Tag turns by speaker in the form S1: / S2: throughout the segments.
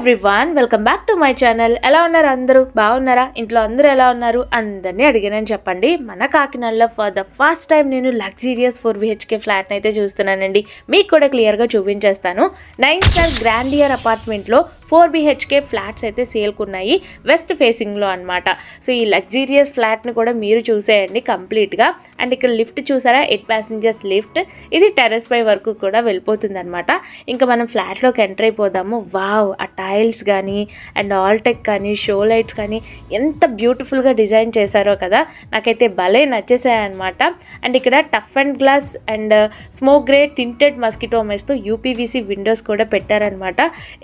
S1: Everyone welcome back to my channel ఎలా ఉన్నారు అందరూ? బాగున్నారా? ఇంట్లో అందరూ ఎలా ఉన్నారు? అందరినీ అడిగానని చెప్పండి. మన కాకినాడలో ఫర్ ద ఫస్ట్ టైం నేను లగ్జీరియస్ ఫోర్ బిహెచ్కే ఫ్లాట్ని అయితే చూస్తున్నానండి. మీకు కూడా క్లియర్గా చూపించేస్తాను. నైన్ స్టార్ గ్రాండియర్ అపార్ట్మెంట్లో four B H K flats అయితే సేల్కున్నాయి వెస్ట్ ఫేసింగ్లో అనమాట సో ఈ లగ్జీరియస్ ఫ్లాట్ని కూడా మీరు చూసేయండి కంప్లీట్గా అండ్ ఇక్కడ లిఫ్ట్ చూసారా? ఎయిట్ ప్యాసింజర్స్ లిఫ్ట్ ఇది టెర్రస్ పై వరకు కూడా వెళ్ళిపోతుంది అనమాట ఇంకా మనం ఫ్లాట్లోకి ఎంటర్ అయిపోదాము. వావ్ అట్టా టైల్స్ కానీ అండ్ ఆల్టెక్ కానీ షో లైట్స్ కానీ ఎంత బ్యూటిఫుల్గా డిజైన్ చేశారో కదా నాకైతే భలే నచ్చేసాయన్నమాట. అండ్ ఇక్కడ tough and glass and uh, smoke grey tinted mosquito మెస్తో U P V C windows కూడా పెట్టారనమాట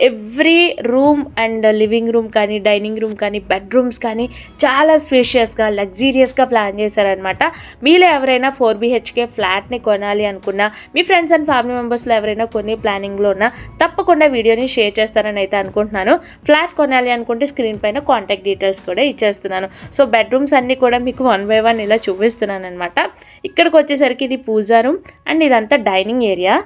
S1: every room and living room కానీ డైనింగ్ రూమ్ కానీ బెడ్రూమ్స్ కానీ చాలా స్పేషియస్గా లగ్జీరియస్గా ప్లాన్ చేశారనమాట మీలో ఎవరైనా ఫోర్ బీహెచ్కే ఫ్లాట్ని కొనాలి అనుకున్నా మీ ఫ్రెండ్స్ అండ్ ఫ్యామిలీ మెంబర్స్లో ఎవరైనా కొన్ని ప్లానింగ్లో ఉన్నా తప్పకుండా వీడియోని షేర్ చేస్తారని అయితే అనుకుంటున్నాను. అనుకుంటున్నాను. ఫ్లాట్ కొనాలి అనుకుంటే స్క్రీన్ పైన కాంటాక్ట్ డీటెయిల్స్ కూడా ఇచ్చేస్తున్నాను. సో బెడ్రూమ్స్ అన్నీ కూడా మీకు వన్ బై వన్ ఇలా చూపిస్తున్నాను అనమాట ఇక్కడికి వచ్చేసరికి ఇది పూజా రూమ్ అండ్ ఇదంతా డైనింగ్ ఏరియా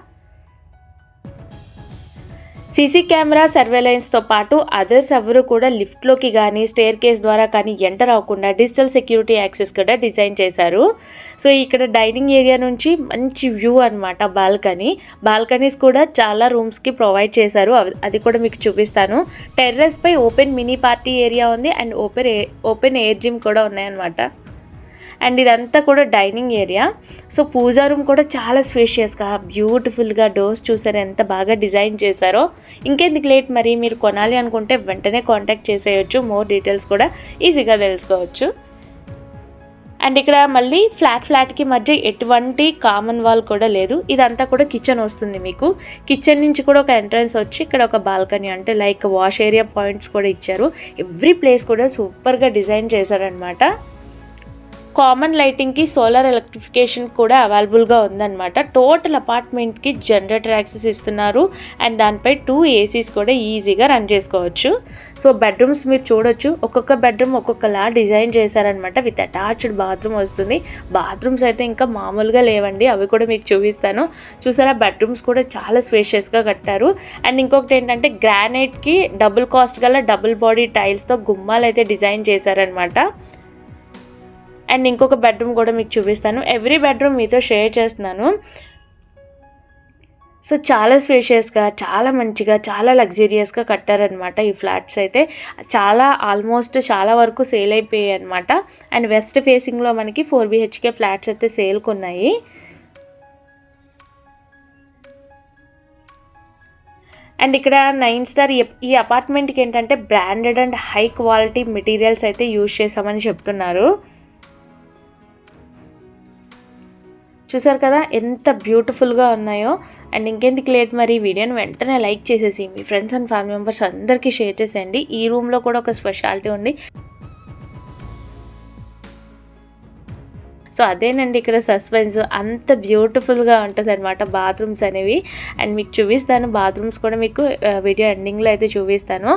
S1: సీసీ కెమెరా సర్వేలెన్స్తో పాటు అదర్స్ ఎవరు కూడా లిఫ్ట్లోకి కానీ స్టేర్ కేస్ ద్వారా కానీ ఎంటర్ అవ్వకుండా డిజిటల్ సెక్యూరిటీ యాక్సెస్ కూడా డిజైన్ చేశారు. సో ఇక్కడ డైనింగ్ ఏరియా నుంచి మంచి వ్యూ అనమాట బాల్కనీ. బాల్కనీస్ కూడా చాలా రూమ్స్కి ప్రొవైడ్ చేశారు. అది కూడా మీకు చూపిస్తాను. టెర్రస్ పై ఓపెన్ మినీ పార్టీ ఏరియా ఉంది and open open air gym కూడా ఉన్నాయన్నమాట. అండ్ ఇదంతా కూడా dining area. So puja room కూడా చాలా స్పేషియస్గా బ్యూటిఫుల్గా డోర్స్ చూసారు ఎంత బాగా డిజైన్ చేశారో. ఇంకెందుకు లేట్ మరి? మీరు కొనాలి అనుకుంటే వెంటనే కాంటాక్ట్ చేసేయచ్చు. మోర్ డీటెయిల్స్ కూడా ఈజీగా తెలుసుకోవచ్చు. అండ్ ఇక్కడ మళ్ళీ ఫ్లాట్ ఫ్లాట్కి మధ్య ఎటువంటి కామన్ వాల్ కూడా లేదు. ఇదంతా కూడా కిచెన్ వస్తుంది మీకు. కిచెన్ నుంచి కూడా ఒక ఎంట్రన్స్ వచ్చి ఇక్కడ ఒక బాల్కనీ అంటే లైక్ వాష్ ఏరియా పాయింట్స్ కూడా ఇచ్చారు. ఎవ్రీ ప్లేస్ కూడా సూపర్గా డిజైన్ చేశారనమాట కామన్ లైటింగ్కి సోలార్ ఎలక్ట్రిఫికేషన్ కూడా అవైలబుల్గా ఉందన్నమాట. టోటల్ అపార్ట్మెంట్కి జనరేటర్ యాక్సెస్ ఇస్తున్నారు. అండ్ దానిపై టూ ఏసీస్ కూడా ఈజీగా రన్ చేసుకోవచ్చు. సో బెడ్రూమ్స్ మీరు చూడొచ్చు. ఒక్కొక్క బెడ్రూమ్ ఒక్కొక్కలా డిజైన్ చేశారనమాట విత్ అటాచ్డ్ బాత్రూమ్ వస్తుంది. బాత్రూమ్స్ అయితే ఇంకా మామూలుగా లేవండి. అవి కూడా మీకు చూపిస్తాను. చూసారా? బెడ్రూమ్స్ కూడా చాలా స్పేషియస్గా కట్టారు. అండ్ ఇంకొకటి ఏంటంటే గ్రానైట్కి డబుల్ కాస్ట్ గల డబుల్ బాడీ టైల్స్తో గుమ్మాలు అయితే డిజైన్ చేశారనమాట అండ్ ఇంకొక బెడ్రూమ్ కూడా మీకు చూపిస్తాను. ఎవ్రీ బెడ్రూమ్ మీతో షేర్ చేస్తున్నాను. సో చాలా స్పేషియస్గా చాలా మంచిగా చాలా లగ్జరియస్గా కట్టారనమాట ఈ ఫ్లాట్స్ అయితే. చాలా ఆల్మోస్ట్ చాలా వరకు సేల్ అయిపోయాయి అనమాట అండ్ వెస్ట్ ఫేసింగ్లో మనకి ఫోర్ బిహెచ్కే ఫ్లాట్స్ అయితే సేల్కి ఉన్నాయి అండ్ ఇక్కడ నైన్ స్టార్ ఈ- ఈ అపార్ట్మెంట్కి ఏంటంటే branded and high quality materials అయితే యూజ్ చేసామని చెప్తున్నారు. చూసారు కదా ఎంత బ్యూటిఫుల్గా ఉన్నాయో. అండ్ ఇంకెందుకు లేట్ మరి ఈ వీడియోని వెంటనే లైక్ చేసేసి మీ ఫ్రెండ్స్ అండ్ ఫ్యామిలీ మెంబర్స్ అందరికీ షేర్ చేసేయండి. ఈ రూమ్లో కూడా ఒక స్పెషాలిటీ ఉంది. సో అదేనండి ఇక్కడ సస్పెన్స్. అంత బ్యూటిఫుల్గా ఉంటుంది అనమాట బాత్రూమ్స్ అనేవి. అండ్ మీకు చూపిస్తాను బాత్రూమ్స్ కూడా మీకు వీడియో ఎండింగ్లో అయితే చూపిస్తాను.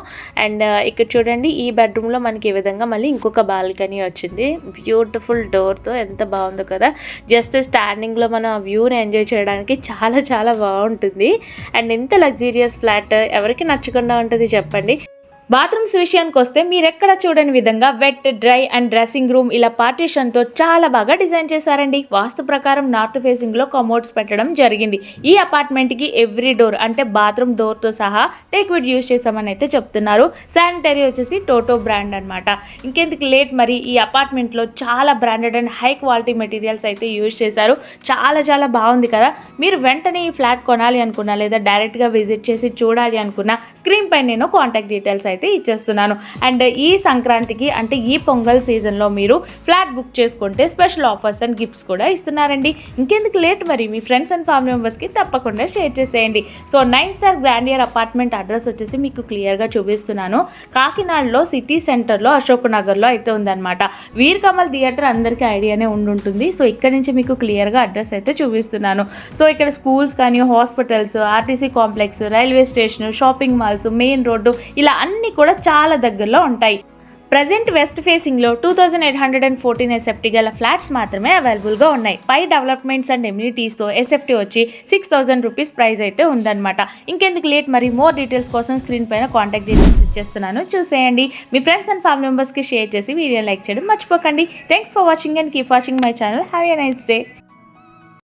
S1: అండ్ ఇక్కడ చూడండి ఈ బెడ్రూమ్లో మనకి ఈ విధంగా మళ్ళీ ఇంకొక బాల్కనీ వచ్చింది. బ్యూటిఫుల్ డోర్తో ఎంత బాగుందో కదా. జస్ట్ స్టాండింగ్లో మనం ఆ వ్యూని ఎంజాయ్ చేయడానికి చాలా చాలా బాగుంటుంది. అండ్ ఎంత లగ్జీరియస్ ఫ్లాట్ ఎవరికి నచ్చకుండా ఉంటుంది చెప్పండి. బాత్రూమ్స్ విషయానికి వస్తే మీరెక్కడ చూడని విధంగా wet dry and dressing room ఇలా పార్టీషన్తో చాలా బాగా డిజైన్ చేశారండి. వాస్తు ప్రకారం నార్త్ ఫేసింగ్లో కమోడ్స్ పెట్టడం జరిగింది. ఈ అపార్ట్మెంట్కి ఎవ్రీ డోర్ అంటే బాత్రూమ్ డోర్తో సహా టేక్విడ్ యూజ్ చేసామని అయితే చెప్తున్నారు. శానిటరీ వచ్చేసి టోటో బ్రాండ్ అనమాట ఇంకెందుకు లేట్ మరి? ఈ అపార్ట్మెంట్లో చాలా branded and high quality materials అయితే యూజ్ చేశారు. చాలా చాలా బాగుంది కదా? మీరు వెంటనే ఈ ఫ్లాట్ కొనాలి అనుకున్నా లేదా డైరెక్ట్గా విజిట్ చేసి చూడాలి అనుకున్నా స్క్రీన్ పై నేను కాంటాక్ట్ డీటెయిల్స్ అయితే అయితే ఇచ్చేస్తున్నాను. అండ్ ఈ సంక్రాంతికి అంటే ఈ పొంగల్ సీజన్లో మీరు ఫ్లాట్ బుక్ చేసుకుంటే స్పెషల్ ఆఫర్స్ అండ్ గిఫ్ట్స్ కూడా ఇస్తున్నారండి. ఇంకెందుకు లేట్ మరి? మీ ఫ్రెండ్స్ అండ్ ఫ్యామిలీ మెంబర్స్కి తప్పకుండా షేర్ చేసేయండి. So nine star grandeur apartment address వచ్చేసి మీకు క్లియర్గా చూపిస్తున్నాను. కాకినాడలో సిటీ సెంటర్లో అశోక్ నగర్లో అయితే ఉందన్నమాట. వీర్ కమల్ థియేటర్ అందరికీ ఐడియానే ఉండుంటుంది. సో ఇక్కడ నుంచి మీకు క్లియర్గా అడ్రస్ అయితే చూపిస్తున్నాను. సో ఇక్కడ స్కూల్స్ కానీ hospitals RTC complex railway station shopping malls main road ఇలా అన్ని కూడా చాలా దగ్గరలో ఉంటాయి. ప్రజెంట్ వెస్ట్ ఫేసింగ్లో two thousand eight hundred and fourteen SFT గల ఫ్లాట్స్ మాత్రమే అవైలబుల్గా ఉన్నాయి. పై డెవలప్మెంట్స్ అండ్ ఎమ్యూనిటీస్తో ఎస్ఎఫ్టీ వచ్చి సిక్స్ థౌసండ్ రూపీస్ ప్రైస్ అయితే ఉందన్నమాట. ఇంకెందుకు లేట్? మరి మోర్ డీటెయిల్స్ కోసం స్క్రీన్ పైన కాంటాక్ట్ డీటెయిల్స్ ఇచ్చేస్తున్నాను. చూసేయండి. మీ ఫ్రెండ్స్ అండ్ ఫ్యామిలీ మెంబర్స్కి షేర్ చేసి వీడియో లైక్ చేయడం మర్చిపోకండి. Thanks for watching and keep watching my channel have a nice day